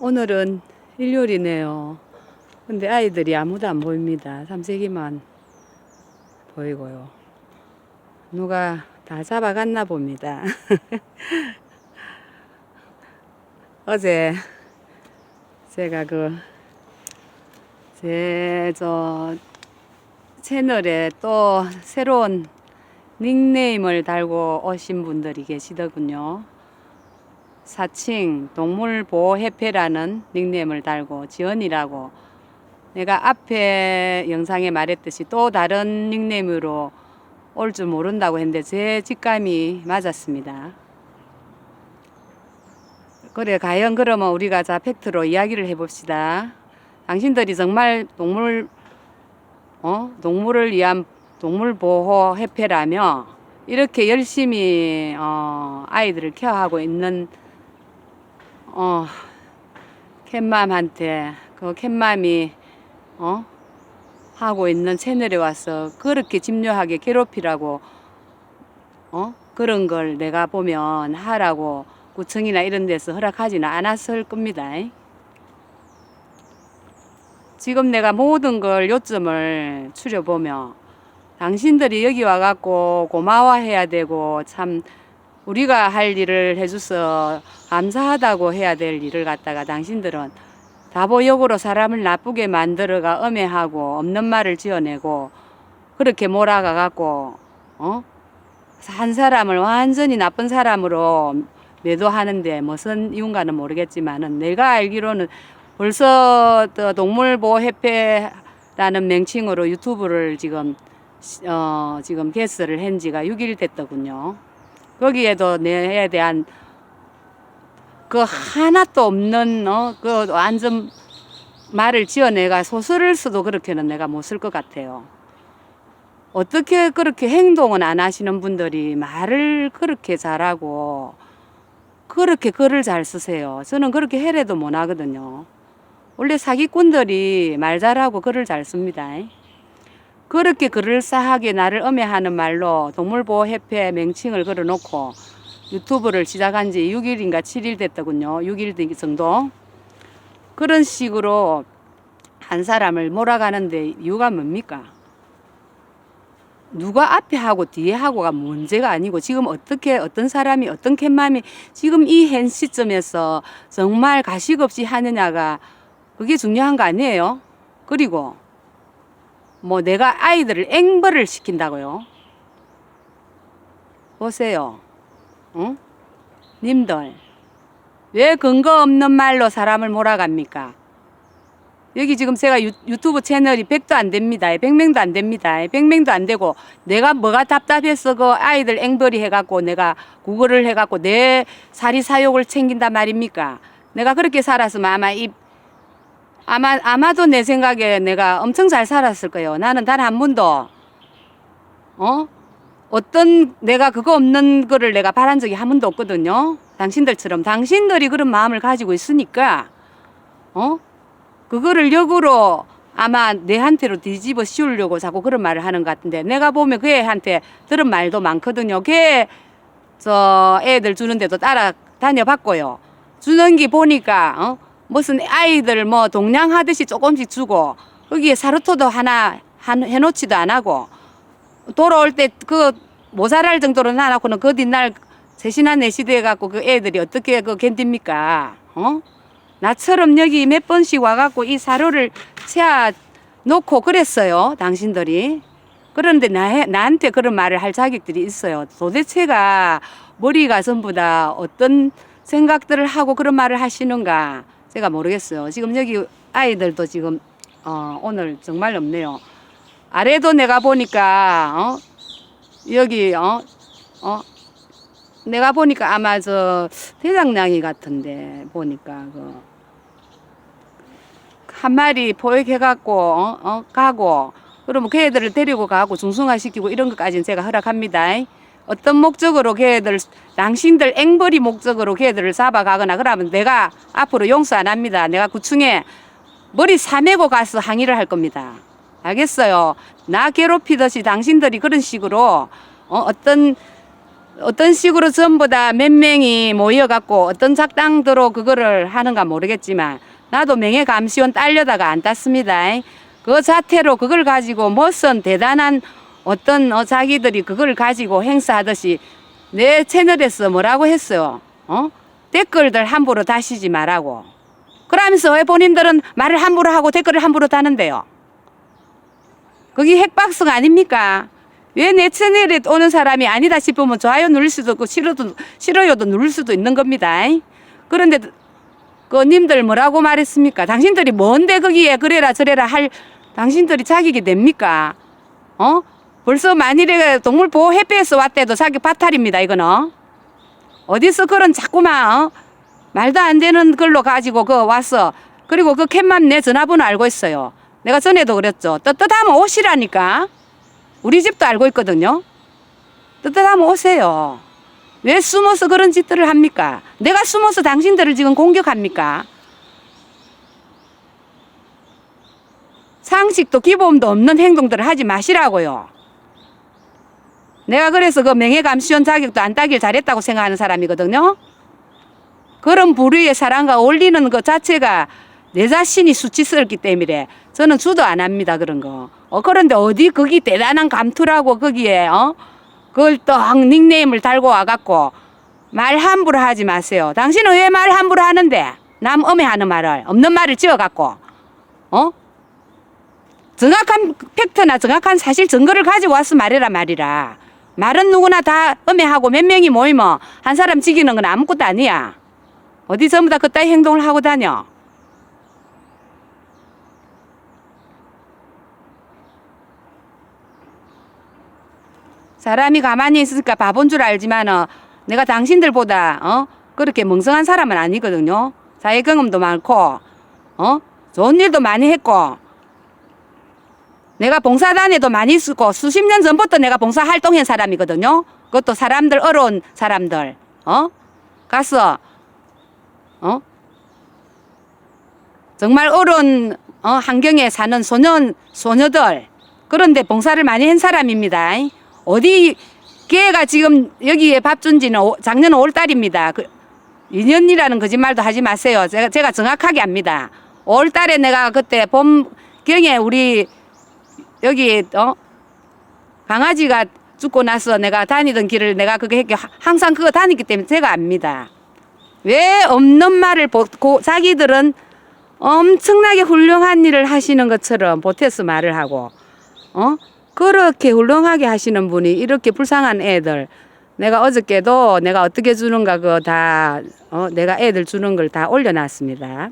오늘은 일요일이네요. 근데 아이들이 아무도 안 보입니다. 삼색이만 보이고요. 누가 다 잡아갔나 봅니다. 어제 제가 그 제 저 채널에 또 새로운 닉네임을 달고 오신 분들이 계시더군요. 사칭 동물보호협회라는 닉네임을 달고 지연이라고 내가 앞에 영상에 말했듯이 또 다른 닉네임으로 올 줄 모른다고 했는데 제 직감이 맞았습니다. 그래 과연 그러면 우리가 자 팩트로 이야기를 해봅시다. 당신들이 정말 동물 어 동물을 위한 동물 보호 협회라며 이렇게 열심히 어, 아이들을 케어하고 있는 어, 캣맘한테 그 캣맘이 어? 하고 있는 채널에 와서 그렇게 집요하게 괴롭히라고 어? 그런 걸 내가 보면 하라고 구청이나 이런 데서 허락하지는 않았을 겁니다. 지금 내가 모든 걸 요점을 추려보며 당신들이 여기 와갖고 고마워해야 되고 참 우리가 할 일을 해줘서 감사하다고 해야 될 일을 갖다가 당신들은 다보역으로 사람을 나쁘게 만들어가 엄해하고 없는 말을 지어내고 그렇게 몰아가 갖고 어? 한 사람을 완전히 나쁜 사람으로 매도하는데 무슨 이유인가는 모르겠지만은 내가 알기로는 벌써 또 동물보호협회라는 명칭으로 유튜브를 지금 어 지금 개설을 한 지가 6일 됐더군요. 거기에도 내에 대한 그 하나도 없는 어 그 완전 말을 지어내가 소설을 써도 그렇게는 내가 못 쓸 것 같아요. 어떻게 그렇게 행동은 안 하시는 분들이 말을 그렇게 잘하고 그렇게 글을 잘 쓰세요. 저는 그렇게 해례도 못 하거든요. 원래 사기꾼들이 말 잘하고 글을 잘 씁니다. 그렇게 그럴싸하게 나를 음해하는 말로 동물보호협회 명칭을 걸어놓고 유튜브를 시작한 지 6일인가 7일 됐더군요. 6일 정도. 그런 식으로 한 사람을 몰아가는데 이유가 뭡니까? 누가 앞에 하고 뒤에 하고가 문제가 아니고 지금 어떻게 어떤 사람이 어떤 캣맘이 지금 이 현 시점에서 정말 가식 없이 하느냐가 그게 중요한 거 아니에요? 그리고 뭐 내가 아이들을 앵벌을 시킨다고요? 보세요. 응? 님들. 왜 근거 없는 말로 사람을 몰아갑니까? 여기 지금 제가 유, 유튜브 채널이 100도 안 됩니다. 100명도 안 됩니다. 100명도 안 되고 내가 뭐가 답답해서 그 아이들 앵벌이 해갖고 내가 구걸을 해갖고 내 사리 사욕을 챙긴단 말입니까? 내가 그렇게 살았으면 아마 이 아마 아마도 내 생각에 내가 엄청 잘 살았을 거예요. 나는 단 한 번도 어 어떤 내가 그거 없는 거를 내가 바란 적이 한 번도 없거든요. 당신들처럼 당신들이 그런 마음을 가지고 있으니까 어 그거를 역으로 아마 내한테로 뒤집어 씌우려고 자꾸 그런 말을 하는 것 같은데 내가 보면 그 애한테 들은 말도 많거든요. 걔 저 애들 주는데도 따라 다녀봤고요. 주는 게 보니까 어 무슨 아이들 뭐 동냥하듯이 조금씩 주고 거기에 사르토도 하나 한, 해놓지도 안 하고 돌아올 때 그 모자랄 정도로 안 하고는 그 뒷날 세시나 네시도 해갖고 그 애들이 어떻게 그 견딥니까? 어? 나처럼 여기 몇 번씩 와갖고 이 사료를 채아 놓고 그랬어요. 당신들이. 그런데 나, 나한테 그런 말을 할 자격들이 있어요. 도대체가 머리가 전부 다 어떤 생각들을 하고 그런 말을 하시는가 제가 모르겠어요. 지금 여기 아이들도 지금 어, 오늘 정말 없네요. 아래도 내가 보니까 어? 여기 어? 어? 내가 보니까 아마 저 대장량이 같은데 보니까 그 한 마리 포획해갖고 어? 어? 가고 그러면 그 애들을 데리고 가고 중성화시키고 이런 것까지는 제가 허락합니다. 어떤 목적으로 걔들 당신들 앵벌이 목적으로 걔들을 잡아가거나 그러면 내가 앞으로 용서 안 합니다. 내가 구청에 머리 사매고 가서 항의를 할 겁니다. 알겠어요. 나 괴롭히듯이 당신들이 그런 식으로 어, 어떤 어떤 식으로 전부 다 몇 명이 모여갖고 어떤 작당대로 그거를 하는가 모르겠지만 나도 명예감시원 딸려다가 안 땄습니다. 그 자태로 그걸 가지고 무슨 대단한 어떤 어, 자기들이 그걸 가지고 행사하듯이 내 채널에서 뭐라고 했어요? 어? 댓글들 함부로 다시지 말라고. 그러면서 왜 본인들은 말을 함부로 하고 댓글을 함부로 다는데요? 그게 핵박성 아닙니까? 왜 내 채널에 오는 사람이 아니다 싶으면 좋아요 누를 수도 있고 싫어도, 싫어요도 누를 수도 있는 겁니다. 그런데 그 님들 뭐라고 말했습니까? 당신들이 뭔데 거기에 그래라 저래라 할 당신들이 자격이 됩니까? 어? 벌써 만일에 동물보호 협회에서 왔대도 자기 파탈입니다 이거는. 어디서 그런 자꾸만 어? 말도 안 되는 걸로 가지고 그 왔어 그리고 그 캣맘 내 전화번호 알고 있어요. 내가 전에도 그랬죠. 떳떳하면 오시라니까. 우리 집도 알고 있거든요. 떳떳하면 오세요. 왜 숨어서 그런 짓들을 합니까? 내가 숨어서 당신들을 지금 공격합니까? 상식도 기본도 없는 행동들을 하지 마시라고요. 내가 그래서 그 명예감시원 자격도 안 따길 잘했다고 생각하는 사람이거든요. 그런 부류의 사람과 어울리는 것 자체가 내 자신이 수치스럽기 때문에 저는 주도 안 합니다 그런 거. 어 그런데 어디 거기 대단한 감투라고 거기에 어 그걸 또 닉네임을 달고 와갖고 말 함부로 하지 마세요. 당신은 왜 말 함부로 하는데 남 엄해하는 말을 없는 말을 지어갖고 어 정확한 팩트나 정확한 사실 증거를 가지고 와서 말해라 말이라. 말은 누구나 다 음해하고 몇 명이 모이면 한 사람 죽이는 건 아무것도 아니야. 어디 전부 다 그따위 행동을 하고 다녀. 사람이 가만히 있으니까 바본 줄 알지만은 내가 당신들보다 어 그렇게 멍청한 사람은 아니거든요. 자기 경험도 많고 어 좋은 일도 많이 했고 내가 봉사단에도 많이 쓰고 수십 년 전부터 내가 봉사 활동한 사람이거든요. 그것도 사람들 어려운 사람들 어 가서 어 정말 어려운 어, 환경에 사는 소년 소녀들 그런데 봉사를 많이 한 사람입니다. 어디 걔가 지금 여기에 밥 준지는 오- 작년 5월달입니다. 그, 2년이라는 거짓말도 하지 마세요. 제가 제가 정확하게 압니다. 5월달에 내가 그때 봄경에 우리 여기 어 강아지가 죽고 나서 내가 다니던 길을 내가 그게 했기- 항상 그거 다니기 때문에 제가 압니다. 왜 없는 말을 보 고 자기들은 엄청나게 훌륭한 일을 하시는 것처럼 보태서 말을 하고 어 그렇게 훌륭하게 하시는 분이 이렇게 불쌍한 애들 내가 어저께도 내가 어떻게 주는가 그거 다 어, 내가 애들 주는 걸 다 올려놨습니다.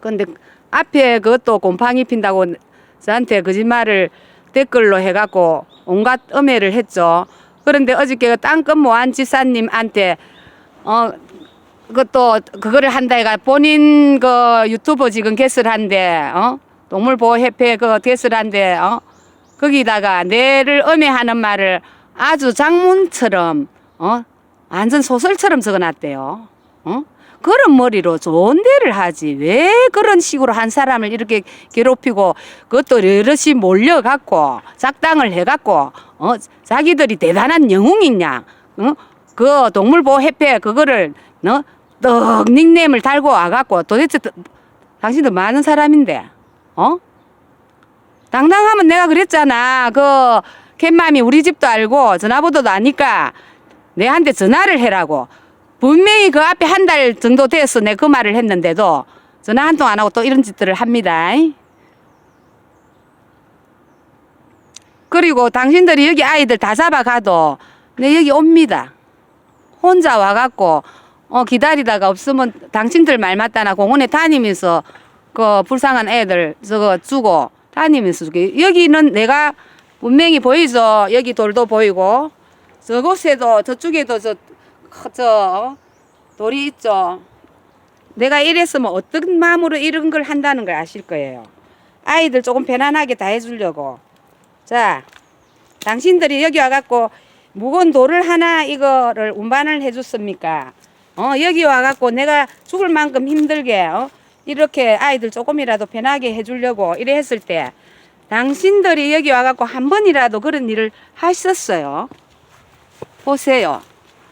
근데 앞에 그것도 곰팡이 핀다고 저한테 거짓말을 댓글로 해갖고 온갖 음해를 했죠. 그런데 어저께 그 땅끝 모한 집사님한테 어 그것도 그거를 한다 해가 본인 그 유튜브 지금 개설한데 어 동물 보호 협회 그 개설한데 어 거기다가 내를 음해하는 말을 아주 장문처럼 어 완전 소설처럼 적어놨대요. 어 그런 머리로 좋은 데를 하지. 왜 그런 식으로 한 사람을 이렇게 괴롭히고 그것도 여럿이 몰려갖고 작당을 해갖고 어 자기들이 대단한 영웅이냐? 어그 동물보호협회 그거를 어떡 닉네임을 달고 와갖고 도대체 더- 당신도 많은 사람인데 어? 당당하면 내가 그랬잖아. 그 캣맘이 우리 집도 알고 전화번호도 아니까 내한테 전화를 해라고 분명히 그 앞에 한 달 정도 돼서 내 그 말을 했는데도 전화 한 통 안 하고 또 이런 짓들을 합니다. 그리고 당신들이 여기 아이들 다 잡아가도 내 여기 옵니다. 혼자 와갖고 어 기다리다가 없으면 당신들 말 맞다나 공원에 다니면서 그 불쌍한 애들 저거 주고 다니면서 주게 여기는 내가 분명히 보이죠. 여기 돌도 보이고 저곳에도 저쪽에도 저, 크- 저 어? 돌이 있죠. 내가 이랬으면 어떤 마음으로 이런 걸 한다는 걸 아실 거예요. 아이들 조금 편안하게 다 해주려고. 자, 당신들이 여기 와갖고 무거운 돌을 하나 이거를 운반을 해줬습니까? 어, 여기 와갖고 내가 죽을 만큼 힘들게, 어, 이렇게 아이들 조금이라도 편하게 해주려고 이래 했을 때, 당신들이 여기 와갖고 한 번이라도 그런 일을 하셨어요. 보세요.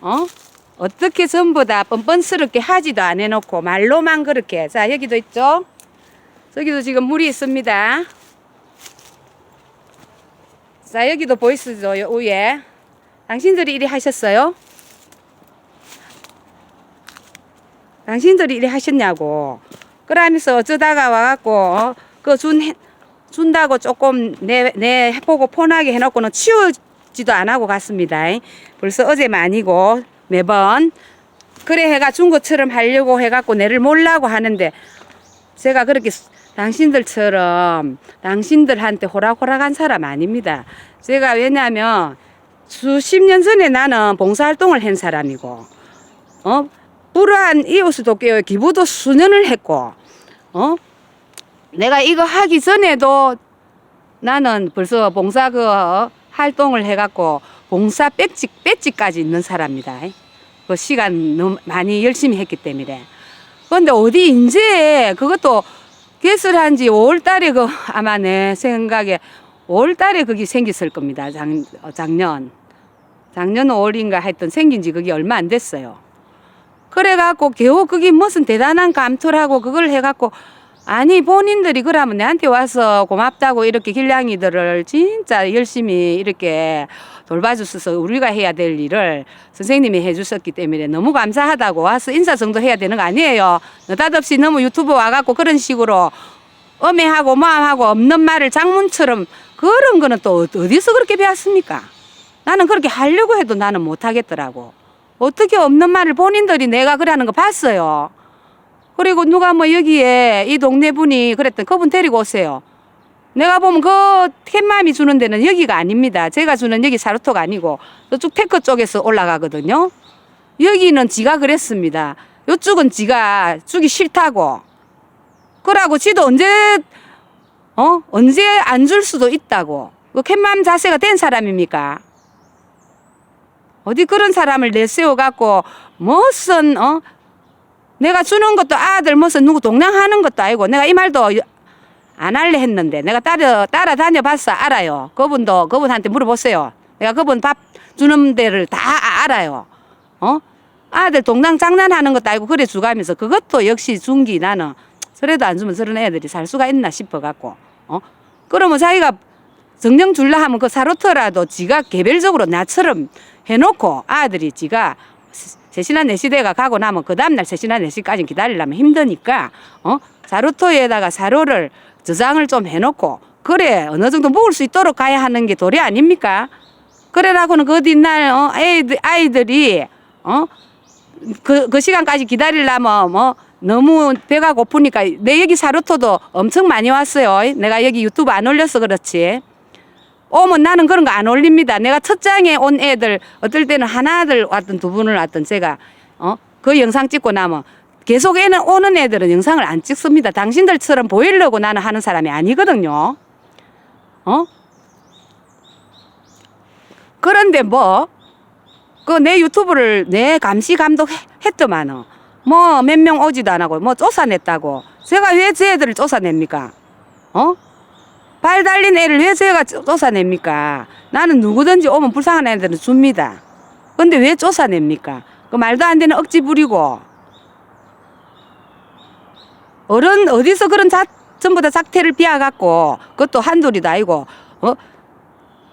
어? 어떻게 전부 다 뻔뻔스럽게 하지도 안 해놓고 말로만 그렇게. 자, 여기도 있죠? 저기도 지금 물이 있습니다. 자, 여기도 보이스죠, 요 위에. 당신들이 이리 하셨어요? 당신들이 이리 하셨냐고. 그러면서 어쩌다가 와갖고, 어, 그 준, 준다고 조금 내, 내 해보고 폰하게 해놓고는 치우지도 안 하고 갔습니다. 벌써 어제만 아니고 매번. 그래 해가 준 것처럼 하려고 해갖고 내를 몰라고 하는데 제가 그렇게 수- 당신들처럼 당신들한테 호락호락한 사람 아닙니다. 제가 왜냐하면 수십 년 전에 나는 봉사활동을 한 사람이고, 어? 불우한 이웃도 깨워 기부도 수년을 했고, 어? 내가 이거 하기 전에도 나는 벌써 봉사 그 어, 활동을 해갖고 봉사 배지, 배지까지 있는 사람이다. 그 시간 너무 많이 열심히 했기 때문에. 그런데 어디 이제 그것도 개설한 지 5월 달에 그 아마 내 생각에 5월 달에 그게 생겼을 겁니다. 작, 어, 작년. 작년 5월인가 하여튼 생긴 지 그게 얼마 안 됐어요. 그래갖고 겨우 그게 무슨 대단한 감투라고 그걸 해갖고 아니 본인들이 그러면 내한테 와서 고맙다고 이렇게 길냥이들을 진짜 열심히 이렇게 돌봐주셔서 우리가 해야 될 일을 선생님이 해주셨기 때문에 너무 감사하다고 와서 인사 정도 해야 되는 거 아니에요. 느닷없이 너무 유튜브 와갖고 그런 식으로 엄해하고 뭐하고 없는 말을 장문처럼 그런 거는 또 어디서 그렇게 배웠습니까? 나는 그렇게 하려고 해도 나는 못하겠더라고. 어떻게 없는 말을 본인들이 내가 그러는 거 봤어요. 그리고 누가 뭐 여기에 이 동네 분이 그랬던 그분 데리고 오세요. 내가 보면 그 캣맘이 주는 데는 여기가 아닙니다. 제가 주는 여기 사루토가 아니고 저쪽 테크 쪽에서 올라가거든요. 여기는 지가 그랬습니다. 요쪽은 지가 주기 싫다고. 그러고 지도 언제 어 언제 안 줄 수도 있다고. 그 캣맘 자세가 된 사람입니까? 어디 그런 사람을 내세워 갖고 무슨 어 내가 주는 것도 아들 무슨 누구 동냥 하는 것도 아니고 내가 이 말도 안 할래 했는데 내가 따라 따라다녀 봤어 알아요. 그분도 그분한테 물어보세요. 내가 그분 밥 주는 데를 다 아- 알아요. 어? 아들 동당 장난하는 것도 아니고 그래 주가면서 그것도 역시 중기 나는 저래도 안 주면 저런 애들이 살 수가 있나 싶어 갖고 어? 그러면 자기가 정령 줄라 하면 그 사로터라도 지가 개별적으로 나처럼 해놓고 아들이 지가 세시나 네시대가 가고 나면 그 다음날 세시나 네시까지 기다리려면 힘드니까 어 사루토에다가 사료를 저장을 좀 해놓고 그래 어느 정도 먹을 수 있도록 가야 하는 게 도리 아닙니까? 그래라고는 그 뒷날 어 애들 아이들이 어 그 그 시간까지 기다리려면 뭐 너무 배가 고프니까 내 여기 사루토도 엄청 많이 왔어요. 내가 여기 유튜브 안 올려서 그렇지. 오면 나는 그런 거 안 올립니다. 내가 첫 장에 온 애들 어떨 때는 하나들 왔던 두 분을 왔던 제가 어 그 영상 찍고 나면 계속 애는 오는 애들은 영상을 안 찍습니다. 당신들처럼 보이려고 나는 하는 사람이 아니거든요. 어? 그런데 뭐 그 내 유튜브를 내 감시 감독 했더만은 뭐 몇 명 오지도 안 하고 뭐 쫓아냈다고 제가 왜제 애들을 쫓아냅니까? 어? 발 달린 애를 왜 쫓- 쫓아냅니까? 나는 누구든지 오면 불쌍한 애들은 줍니다. 근데 왜 쫓아냅니까? 그 말도 안 되는 억지 부리고. 어른, 어디서 그런 자, 전부 다 작태를 비워갖고, 그것도 한둘이도 아니고, 어?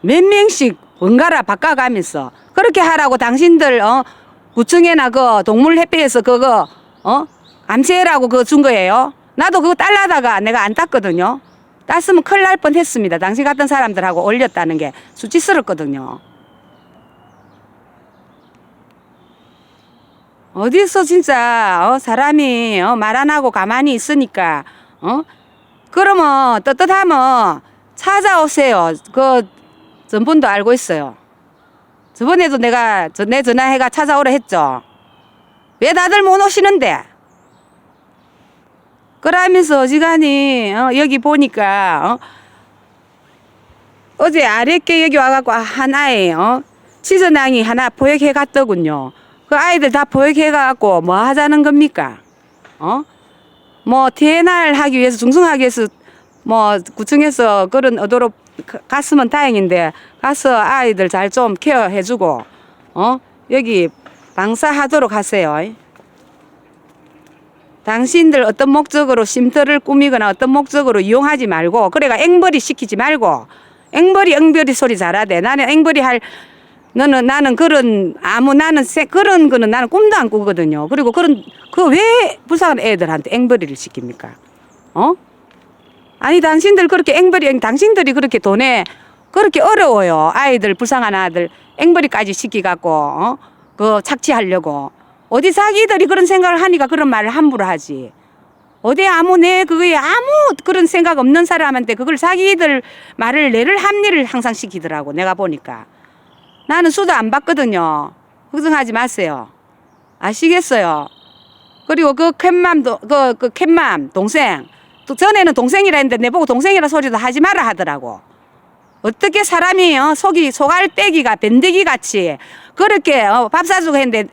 몇 명씩 번갈아 바꿔가면서, 그렇게 하라고 당신들, 어? 구청에나 그 동물 협회에서 그거, 어? 감시해라고 그거 준 거예요. 나도 그거 딸라다가 내가 안 땄거든요. 땄으면 큰일 날 뻔 했습니다. 당신 같은 사람들하고 올렸다는 게 수치스럽거든요. 어디서 진짜 어, 사람이 어, 말 안 하고 가만히 있으니까 어 그러면 떳떳하면 찾아오세요. 그 전분도 알고 있어요. 저번에도 내가 저- 내 전화해가 찾아오라 했죠. 왜 다들 못 오시는데? 그러면서 어지간히 어, 여기 보니까 어, 제 아랫게 여기 와갖고 한 아이 어, 치선왕이 하나 포획해 갔더군요. 그 아이들 다 포획해 갖고 뭐 하자는 겁니까? 어? 뭐 TNR 하기 위해서 중성하기 위해서 뭐 구청에서 그런 의도로 가- 갔으면 다행인데 가서 아이들 잘 좀 케어해주고 어 여기 방사하도록 하세요. 당신들 어떤 목적으로 쉼터를 꾸미거나 어떤 목적으로 이용하지 말고 그래가 앵벌이 시키지 말고 앵벌이 앵벌이 소리 잘하대. 나는 앵벌이 할 너는 나는 그런 아무 나는 세, 그런 거는 나는 꿈도 안 꾸거든요. 그리고 그런 그왜 불쌍한 애들한테 앵벌이를 시킵니까? 어? 아니 당신들 그렇게 앵벌이 당신들이 그렇게 돈에 그렇게 어려워요. 아이들 불쌍한 아들 앵벌이까지 시키갖고 어? 그 착취하려고 어디 자기들이 그런 생각을 하니까 그런 말을 함부로 하지. 어디 아무 내 그거에 아무 그런 생각 없는 사람한테 그걸 자기들 말을 내를 합리를 항상 시키더라고 내가 보니까. 나는 수도 안 받거든요. 걱정하지 마세요. 아시겠어요? 그리고 그 캣맘도 그, 그 캣맘 동생 또 전에는 동생이라 했는데 내 보고 동생이라 소리도 하지 마라 하더라고. 어떻게 사람이요? 속이 소갈떼기가 ben데기 같이. 그렇게 어, 밥 사주고 했는데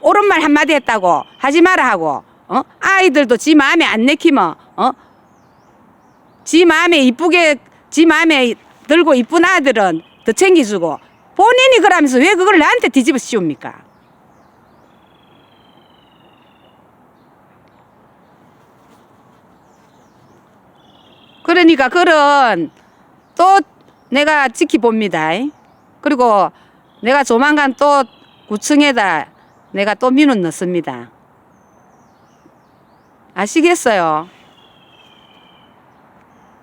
옳은 말 한마디 했다고 하지 마라 하고 어? 아이들도 지 마음에 안 내키면 어? 지 마음에 이쁘게 지 마음에 들고 이쁜 아들은 더 챙겨주고 본인이 그러면서 왜 그걸 나한테 뒤집어 씌웁니까? 그러니까 그런 또 내가 지켜봅니다. 그리고 내가 조만간 또 구청에다 내가 또 민원 넣습니다. 아시겠어요?